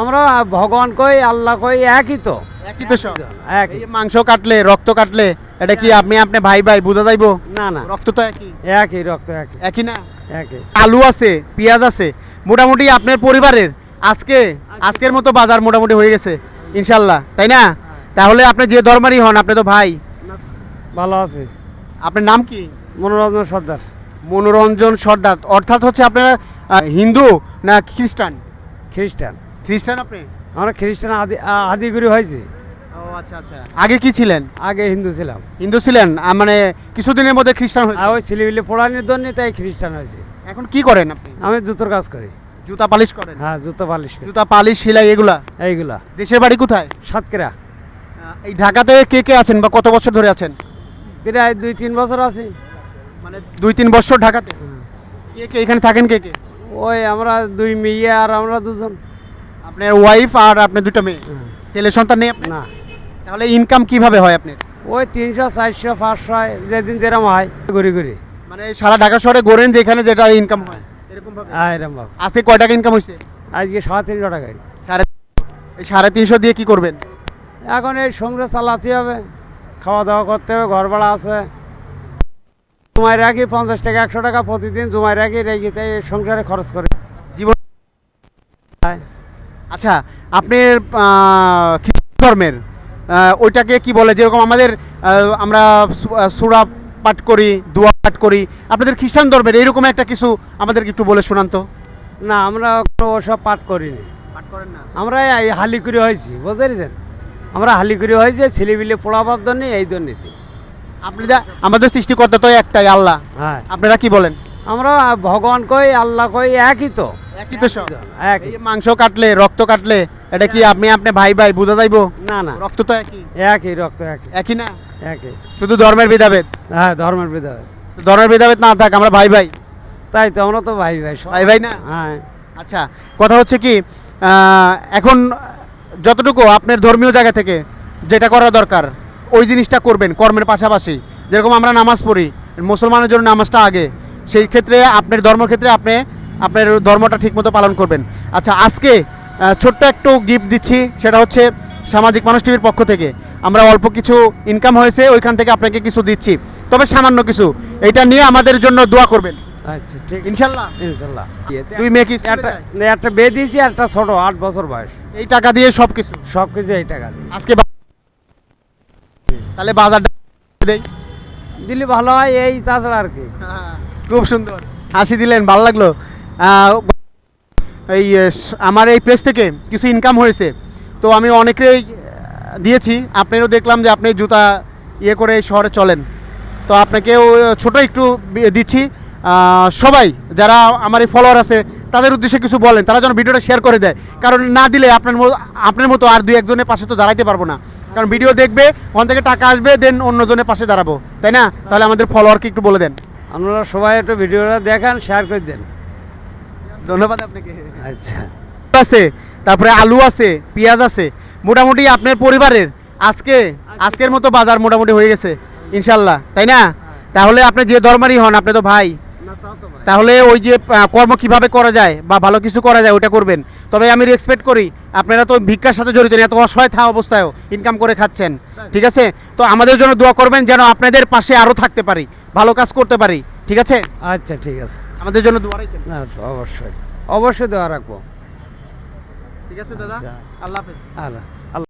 আমরা ভগবান কই আল্লাহ কই একই তো। একই তো সব। একই মাংস কাটলে রক্ত কাটলে এটা কি আপনি আপনি ভাই ভাই বোঝা যাইবো? না না। রক্ত তো একই। একই রক্ত একই। একই না? একই। আলু আছে পেঁয়াজ আছে মোটামুটি আপনার পরিবারের আজকে আজকের মতো বাজার মোটামুটি হয়ে গেছে ইনশাল্লাহ তাই না? তাহলে আপনি যে ধর্মেরই হন আপনি তো ভাই। ভালো আছে। আপনার নাম কি? মনোরঞ্জন সর্দার। মনোরঞ্জন সর্দার অর্থাৎ হচ্ছে আপনার হিন্দু না খ্রিস্টান? খ্রিস্টান। খ্রিস্টান আপনি? আমরা খ্রিস্টান আদি আ- আদিগুরি হয়েছি। ও আচ্ছা আচ্ছা। আগে কি ছিলেন? আগে হিন্দু ছিলাম। হিন্দু ছিলেন? আহ, মানে কিছুদিনের মধ্যে খ্রিস্টান আর হয়েছে ওই ছেলেপিলে পড়ানোর জন্য তাই খ্রিস্টান হয়েছে। এখন কি করেন আপনি? আমি জুতোর কাজ করি। জুতা পালিশ করেন? হ্যাঁ জুতো পালিশ করি। জুতা পালিশ সেলাই এগুলা? এইগুলা। দেশের বাড়ি কোথায়? সাতক্ষীরা। এই ঢাকাতে কে কে আছেন বা কত বছর ধরে আছেন? প্রায় দুই তিন বছর আছে। মানে দুই তিন বছর ঢাকাতে? কে কে এখানে থাকেন কে কে? ওই আমরা দুই মেয়ে আর আমরা দুজন। আপনার ওয়াইফ আর আপনার দুটো মেয়ে। ছেলে সন্তান নেই আপনার? না। তাহলে ইনকাম কীভাবে হয় আপনার? ওই তিনশো চারশো পাঁচশো যেদিন যেরকম হয় ঘুরি ঘুরি। মানে সারা ঢাকা শহরে গড়েন যেখানে যেটা ইনকাম হয় এরকম ভাবে? হ্যাঁ এরম আজকে কয় টাকা ইনকাম হয়েছে? আজকে সাড়ে তিনশো টাকা সাড়ে এই সাড়ে তিনশো দিয়ে কি করবেন? এখন এই সংসার চালাতে হবে খাওয়া দাওয়া করতে হবে ঘর ভাড়া আছে। জমায় রাখি পঞ্চাশ টাকা একশো টাকা প্রতিদিন জমায় রাখি রেখে তাই এই সংসারে খরচ করে। আচ্ছা আপনার ধর্মের ওইটাকে কি বলে? যেরকম আমাদের আমরা সুরা পাঠ করি দোয়া পাঠ করি আপনাদের খ্রিস্টান ধর্মের এইরকম একটা কিছু আমাদেরকে একটু বলে শোনান তো। না আমরা কোনো ওসব পাঠ করিনি। পাঠ করেন না। আমরা এই হালি হালিকুড়ি হয়েছি বুঝতে পেরেছেন? আমরা হালিকুড়ি হয়েছি ছেলে ছেলেপিলে পড়াবার জন্য এই দুর্নীতি আপনাদের আমাদের সৃষ্টিকর্তা তো একটাই আল্লাহ। হ্যাঁ। আপনারা কি বলেন? আমরা ভগবান কই আল্লাহ কই একই তো। একই তো সব? একই। মাংস কাটলে রক্ত কাটলে এটা কি আপনি আপনি ভাই ভাই বোঝা যাইবো? না না। রক্ত তো একই। একই রক্ত একই। একই না? একই। শুধু ধর্মের ভেদাভেদ? হ্যাঁ ধর্মের বিধায় ধর্মের ভেদাভেদ না থাক আমরা ভাই ভাই। তাই তো আমরা তো ভাই ভাই ভাই ভাই না? হ্যাঁ। আচ্ছা কথা হচ্ছে কি এখন যতটুকু আপনার ধর্মীয় জায়গা থেকে যেটা করা দরকার ওই জিনিসটা করবেন কর্মের পাশাপাশি। যেরকম আমরা নামাজ পড়ি মুসলমানের জন্য নামাজটা আগে সেই ক্ষেত্রে আপনার ধর্মক্ষেত্রে আপনি আপনার ধর্মটা ঠিকমতো পালন করবেন। আচ্ছা আজকে ছোট্ট একটু গিফট দিচ্ছি সেটা হচ্ছে সামাজিক মানুষ টিভির পক্ষ থেকে। আমরা অল্প কিছু ইনকাম হয়েছে ওইখান থেকে আপনাকে কিছু দিচ্ছি। তবে সামান্য কিছু এটা নিয়ে আমাদের জন্য দোয়া করবেন। আচ্ছা ঠিক। ইনশাল্লাহ। ইনশাল্লাহ। দুই মেয়ে কি একটা একটা বিয়ে দিয়েছি একটা ছোট আট বছর বয়স। এই টাকা দিয়ে সব কিছু সব কিছু এই টাকা দিয়ে। আজকে তাহলে বাজার দেই। দিলে ভালো হয় এই তাছাড়া আর কি। খুব সুন্দর। হাসি দিলেন ভালো লাগল। এই আমার এই পেজ থেকে কিছু ইনকাম হয়েছে। তো আমি অনেকেই দিয়েছি। আপনারও দেখলাম যে আপনি জুতা ইয়ে করে এই শহরে চলেন। তো আপনাকেও ছোট একটু দিচ্ছি। সবাই যারা আমার এই ফলোয়ার আছে, তাদের উদ্দেশ্যে কিছু বলেন। তারা যেন ভিডিওটা শেয়ার করে দেয়। কারণ না দিলে আপনার আপনার মতো আর দুই একজনের পাশে তো দাঁড়াইতে পারব না। কারণ ভিডিও দেখবে, ওখান থেকে টাকা আসবে দেন অন্যজনের পাশে দাঁড়াবো। তাই না? তাহলে আমাদের ফলোয়ারকে একটু বলে দেন। আপনারা সবাই একটু ভিডিওটা দেখান শেয়ার করে দেন। ধন্যবাদ আপনাকে। আচ্ছা। আছে তারপরে আলু আছে পেঁয়াজ আছে মোটামুটি আপনার পরিবারের আজকে আজকের মতো বাজার মোটামুটি হয়ে গেছে ইনশাল্লাহ তাই না? তাহলে আপনি যে ধর্মেরই হন আপনি তো ভাই। তাহলে ওই যে কর্ম কীভাবে করা যায় বা ভালো কিছু করা যায় ওটা করবেন। তবে আমি রেসপেক্ট করি আপনারা তো ভিক্ষার সাথে জড়িত এত অসহায় থাকা অবস্থায়ও ইনকাম করে খাচ্ছেন ঠিক আছে? তো আমাদের জন্য দোয়া করবেন যেন আপনাদের পাশে আরও থাকতে পারি ভালো কাজ করতে পারি। ঠিক আছে? আচ্ছা ঠিক আছে। আমাদের জন্য দোয়া রাখবেন। না অবশ্যই। অবশ্যই দোয়া রাখব। ঠিক আছে দাদা? আচ্ছা। আল্লাহ হাফেজ। আর